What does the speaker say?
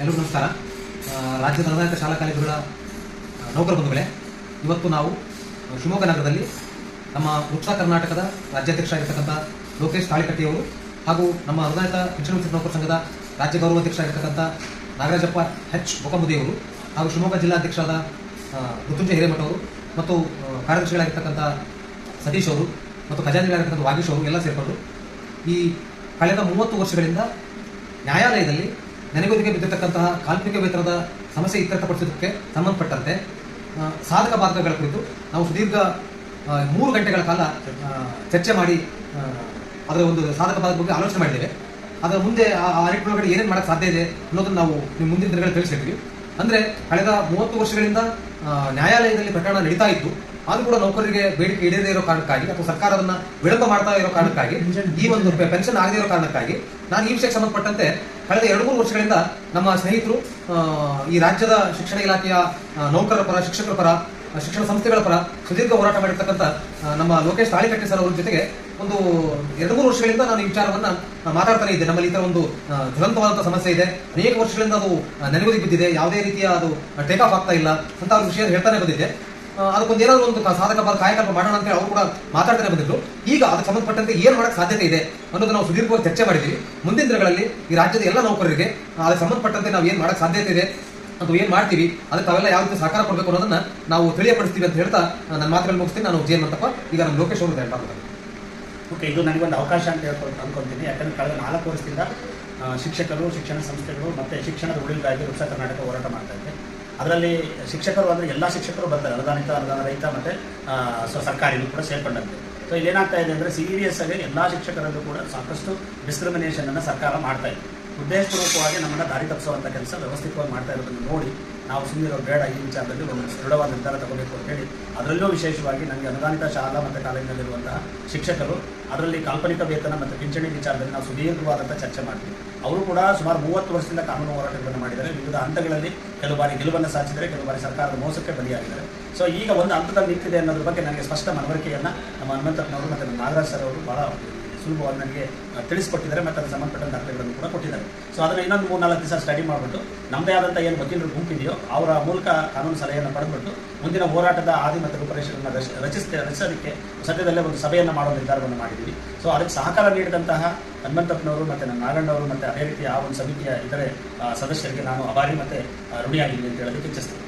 ಎಲ್ಲರಿಗೂ ನಮಸ್ಕಾರ. ರಾಜ್ಯದ ಅನುದಾನಿತ ಶಾಲಾ ಕಾಲೇಜುಗಳ ನೌಕರ ಬಂಧುಗಳೇ, ಇವತ್ತು ನಾವು ಶಿವಮೊಗ್ಗ ನಗರದಲ್ಲಿ ನಮ್ಮ ಉತ್ತರ ಕರ್ನಾಟಕದ ರಾಜ್ಯಾಧ್ಯಕ್ಷ ಆಗಿರ್ತಕ್ಕಂಥ ಲೋಕೇಶ್ ತಾಳಿಕಟ್ಟಿಯವರು ಹಾಗೂ ನಮ್ಮ ಅನುದಾನಿತ ಶಿಕ್ಷಣ ನೌಕರ ಸಂಘದ ರಾಜ್ಯ ಗೌರವಾಧ್ಯಕ್ಷ ಆಗಿರ್ತಕ್ಕಂಥ ನಾಗರಾಜಪ್ಪ ಎಚ್. ಬೊಕಂಬುದಿಯವರು ಹಾಗೂ ಶಿವಮೊಗ್ಗ ಜಿಲ್ಲಾಧ್ಯಕ್ಷರಾದ ಮೃತ್ಯುಂಜಯ ಹಿರೇಮಠ ಅವರು ಮತ್ತು ಕಾರ್ಯದರ್ಶಿಗಳಾಗಿರ್ತಕ್ಕಂಥ ಸತೀಶ್ ಅವರು ಮತ್ತು ಖಜಾನಿಗಳಾಗಿರ್ತಕ್ಕಂಥ ವಾಗೀಶ್ ಅವರು ಎಲ್ಲ ಸೇರಿಕೊಂಡು ಈ ಕಳೆದ ಮೂವತ್ತು ವರ್ಷಗಳಿಂದ ನ್ಯಾಯಾಲಯದಲ್ಲಿ ನೆನೆಗುದಿಗೆ ಬಿದ್ದಿರತಕ್ಕಂತಹ ಕಾಲ್ಪನಿಕ ವೇತನದ ಸಮಸ್ಯೆ ಇತ್ಯರ್ಥಪಡಿಸೋದಕ್ಕೆ ಸಂಬಂಧಪಟ್ಟಂತೆ ಸಾಧಕ ಬಾಧಕಗಳ ಕುರಿತು ನಾವು ಸುದೀರ್ಘ ಮೂರು ಗಂಟೆಗಳ ಕಾಲ ಚರ್ಚೆ ಮಾಡಿ ಅದರ ಒಂದು ಸಾಧಕ ಬಾಧಕ ಬಗ್ಗೆ ಆಲೋಚನೆ ಮಾಡಿದ್ದೇವೆ. ಅದರ ಮುಂದೆ ಆ ಆ ನಿಟ್ಟಿನೊಳಗಡೆ ಏನೇನು ಮಾಡಕ್ಕೆ ಸಾಧ್ಯ ಇದೆ ಅನ್ನೋದನ್ನು ನಾವು ನಿಮ್ಮ ಮುಂದಿನ ದಿನಗಳಲ್ಲಿ ತಿಳಿಸಿದ್ವಿ ಅಂದರೆ ಕಳೆದ ಮೂವತ್ತು ವರ್ಷಗಳಿಂದ ನ್ಯಾಯಾಲಯದಲ್ಲಿ ಪ್ರಕರಣ ನಡೀತಾ ಇತ್ತು. ಅದು ಕೂಡ ನೌಕರರಿಗೆ ಬೇಡಿಕೆ ಇಡದೇ ಇರೋ ಕಾರಣಕ್ಕಾಗಿ ಅಥವಾ ಸರ್ಕಾರ ಅದನ್ನ ವಿಳಂಬ ಮಾಡ್ತಾ ಇರೋ ಕಾರಣಕ್ಕಾಗಿ, ಈ ಒಂದು ಪೆನ್ಷನ್ ಆಗದೇ ಇರೋ ಕಾರಣಕ್ಕಾಗಿ ನಾನು ಈ ವಿಷಯಕ್ಕೆ ಸಂಬಂಧಪಟ್ಟಂತೆ ಕಳೆದ ಎರಡು ಮೂರು ವರ್ಷಗಳಿಂದ ನಮ್ಮ ಸ್ನೇಹಿತರು ಈ ರಾಜ್ಯದ ಶಿಕ್ಷಣ ಇಲಾಖೆಯ ನೌಕರರ ಪರ, ಶಿಕ್ಷಕರ ಪರ, ಶಿಕ್ಷಣ ಸಂಸ್ಥೆಗಳ ಪರ ಸುದೀರ್ಘ ಹೋರಾಟ ಮಾಡಿರ್ತಕ್ಕಂಥ ನಮ್ಮ ಲೋಕೇಶ್ ತಾಳಿಕಟ್ಟೆ ಸರ್ ಅವರ ಜೊತೆಗೆ ಒಂದು ಎರಡು ಮೂರು ವರ್ಷಗಳಿಂದ ನಾನು ಈ ವಿಚಾರವನ್ನ ಮಾತಾಡ್ತಾನೆ ಇದ್ದೆ. ನಮ್ಮಲ್ಲಿ ಈ ತರ ಒಂದು ಜ್ವಲಂತವಾದಂತಹ ಸಮಸ್ಯೆ ಇದೆ. ಅನೇಕ ವರ್ಷಗಳಿಂದ ಅದು ನೆನೆಗುದಿ ಬಿದ್ದಿದೆ. ಯಾವುದೇ ರೀತಿಯ ಅದು ಟೇಕ್ ಆಫ್ ಆಗ್ತಾ ಇಲ್ಲ. ಅಂತ ಒಂದು ವಿಷಯ ಹೇಳ್ತಾನೆ ಬಂದಿದ್ದೆ. ಅದಕ್ಕೊಂದು ಏನಾದ್ರು ಒಂದು ಸಾಧಕ ಬಾರ ಕಾಯಕಲ್ಪ ಮಾಡೋಣ ಅಂತ ಅವರು ಕೂಡ ಮಾತಾಡ್ತಾರೆ ಬಂದಿದ್ರು ಈಗ ಅದಕ್ಕೆ ಸಂಬಂಧಪಟ್ಟಂತೆ ಏನು ಮಾಡಕ್ಕೆ ಸಾಧ್ಯತೆ ಇದೆ ಅನ್ನೋದು ನಾವು ಸುದೀರ್ಘವಾಗಿ ಚರ್ಚೆ ಮಾಡಿದ್ದೀವಿ. ಮುಂದಿನ ದಿನಗಳಲ್ಲಿ ಈ ರಾಜ್ಯದ ಎಲ್ಲ ನೌಕರರಿಗೆ ಅದಕ್ಕೆ ಸಂಬಂಧಪಟ್ಟಂತೆ ನಾವು ಏನು ಮಾಡಕ್ಕೆ ಸಾಧ್ಯತೆ ಇದೆ ಅಥವಾ ಏನು ಮಾಡ್ತೀವಿ, ಅದಕ್ಕೆ ತಾವೆಲ್ಲ ಯಾವ ರೀತಿ ಸಹಕಾರ ಕೊಡಬೇಕು ಅನ್ನೋದನ್ನ ನಾವು ತಿಳಿಯಪಡಿಸ್ತೀವಿ ಅಂತ ಹೇಳ್ತಾ ನನ್ನ ಮಾತ್ರ ಮುಗಿಸ್ತೀನಿ. ನಾನು ಜೇನ್ ಮಂತಪ್ಪ ಈಗ ನಮ್ಮ ಲೋಕೇಶ್ ಅವರು ಹೇಳ್ತಾರೆ ಓಕೆ ಇದು ನನಗೊಂದು ಅವಕಾಶ ಅಂತ ಹೇಳ್ಕೊಂಡು ಅನ್ಕೊಂತೀನಿ. ಯಾಕಂದ್ರೆ ಕಳೆದ ನಾಲ್ಕು ವರ್ಷದಿಂದ ಶಿಕ್ಷಕರು, ಶಿಕ್ಷಣ ಸಂಸ್ಥೆಗಳು ಮತ್ತು ಶಿಕ್ಷಣದ ಉಳಿಗಾಗಿ ಉತ್ತರ ಕರ್ನಾಟಕ ಹೋರಾಟ ಮಾಡ್ತಾ ಇದ್ದೆ ಅದರಲ್ಲಿ ಶಿಕ್ಷಕರು ಅಂದರೆ ಎಲ್ಲ ಶಿಕ್ಷಕರು ಬರ್ತಾರೆ, ಅನುದಾನಿತ, ಅನುದಾನ ರಹಿತ ಮತ್ತು ಸೊ ಸರ್ಕಾರಿಗೂ ಕೂಡ ಸೇರ್ಕೊಂಡಂತೆ. ಸೊ ಇಲ್ಲಿ ಏನಾಗ್ತಾ ಇದೆ ಅಂದರೆ ಸೀರಿಯಸ್ ಆಗಿ ಎಲ್ಲ ಶಿಕ್ಷಕರಲ್ಲೂ ಕೂಡ ಸಾಕಷ್ಟು ಡಿಸ್ಕ್ರಿಮಿನೇಷನ್ ಅನ್ನು ಸರ್ಕಾರ ಮಾಡ್ತಾ ಇದೆ. ಉದ್ದೇಶಪೂರ್ವಕವಾಗಿ ನಮ್ಮನ್ನು ದಾರಿ ತಪ್ಪಿಸುವಂಥ ಕೆಲಸ ವ್ಯವಸ್ಥಿತವಾಗಿ ಮಾಡ್ತಾ ಇರೋದನ್ನು ನೋಡಿ ನಾವು ಸುಮ್ಮನೆ ಬೇಡ, ಈ ವಿಚಾರದಲ್ಲಿ ಒಂದು ದೃಢವಾದ ನಿರ್ಧಾರ ತಗೋಬೇಕು ಅಂತ ಹೇಳಿ, ಅದರಲ್ಲೂ ವಿಶೇಷವಾಗಿ ನನಗೆ ಅನುದಾನಿತ ಶಾಲಾ ಮತ್ತು ಕಾಲೇಜಿನಲ್ಲಿರುವಂತಹ ಶಿಕ್ಷಕರು, ಅದರಲ್ಲಿ ಕಾಲ್ಪನಿಕ ವೇತನ ಮತ್ತು ಪಿಂಚಣಿ ವಿಚಾರದಲ್ಲಿ ನಾವು ಸುದೀರ್ಘವಾದಂಥ ಚರ್ಚೆ ಮಾಡ್ತೀವಿ. ಅವರು ಕೂಡ ಸುಮಾರು ಮೂವತ್ತು ವರ್ಷದಿಂದ ಕಾನೂನು ಹೋರಾಟಗಳನ್ನು ಮಾಡಿದ್ದಾರೆ. ವಿವಿಧ ಹಂತಗಳಲ್ಲಿ ಕೆಲವು ಬಾರಿ ಗೆಲುವನ್ನು ಸಾಧಿಸಿದರೆ, ಕೆಲವು ಬಾರಿ ಸರ್ಕಾರದ ಮೋಸಕ್ಕೆ ಬಲಿಯಾಗಿದ್ದಾರೆ. ಸೊ ಈಗ ಒಂದು ಹಂತದಲ್ಲಿ ನಿಂತಿದೆ ಅನ್ನೋದ್ರ ಬಗ್ಗೆ ನನಗೆ ಸ್ಪಷ್ಟ ಮನವರಿಕೆಯನ್ನು ನಮ್ಮ ಹನುಮಂತಪ್ಪನವರು ಮತ್ತು ನಾಗರಾಜ್ ಸರ್ ಅವರು ಭಾಳ ಸುಲಭವಾಗಿ ನನಗೆ ತಿಳಿಸ್ಕೊಟ್ಟಿದ್ದಾರೆ ಮತ್ತು ಅದಕ್ಕೆ ಸಂಬಂಧಪಟ್ಟ ದಾಖಲೆಗಳನ್ನು ಕೂಡ ಕೊಟ್ಟಿದ್ದಾರೆ. ಸೊ ಅದನ್ನು ಇನ್ನೊಂದು ಮೂರು ನಾಲ್ಕು ದಿವಸ ಸ್ಟಡಿ ಮಾಡಿಬಿಟ್ಟು ನಮ್ಮದೇ ಆದಂಥ ಏನು ವಕೀಲರು ಗುಂಪಿದೆಯೋ, ಅವರ ಮೂಲಕ ಕಾನೂನು ಸಲಹೆಯನ್ನು ಪಡೆದುಬಿಟ್ಟು, ಮುಂದಿನ ಹೋರಾಟದ ಆದಿ ಮತ್ತು ರೂಪರೇಷೆಯನ್ನು ರಚ ರಚಿಸೋದಕ್ಕೆ ಸದ್ಯದಲ್ಲೇ ಒಂದು ಸಭೆಯನ್ನು ಮಾಡೋ ನಿರ್ಧಾರವನ್ನು ಮಾಡಿದ್ದೀವಿ. ಸೊ ಅದಕ್ಕೆ ಸಹಕಾರ ನೀಡಿದಂತಹ ಹನುಮಂತಪ್ಪನವರು ಮತ್ತು ನಮ್ಮ ನಾರಾಯಣವರು ಮತ್ತು ಅದೇ ರೀತಿ ಆ ಒಂದು ಸಮಿತಿಯ ಇತರೆ ಸದಸ್ಯರಿಗೆ ನಾನು ಅಭಾರಿ ಮತ್ತು ಋಣಿಯಾಗಿದ್ದೀನಿ ಅಂತ ಹೇಳೋದಕ್ಕೆ ಇಚ್ಛಿಸ್ತೀನಿ.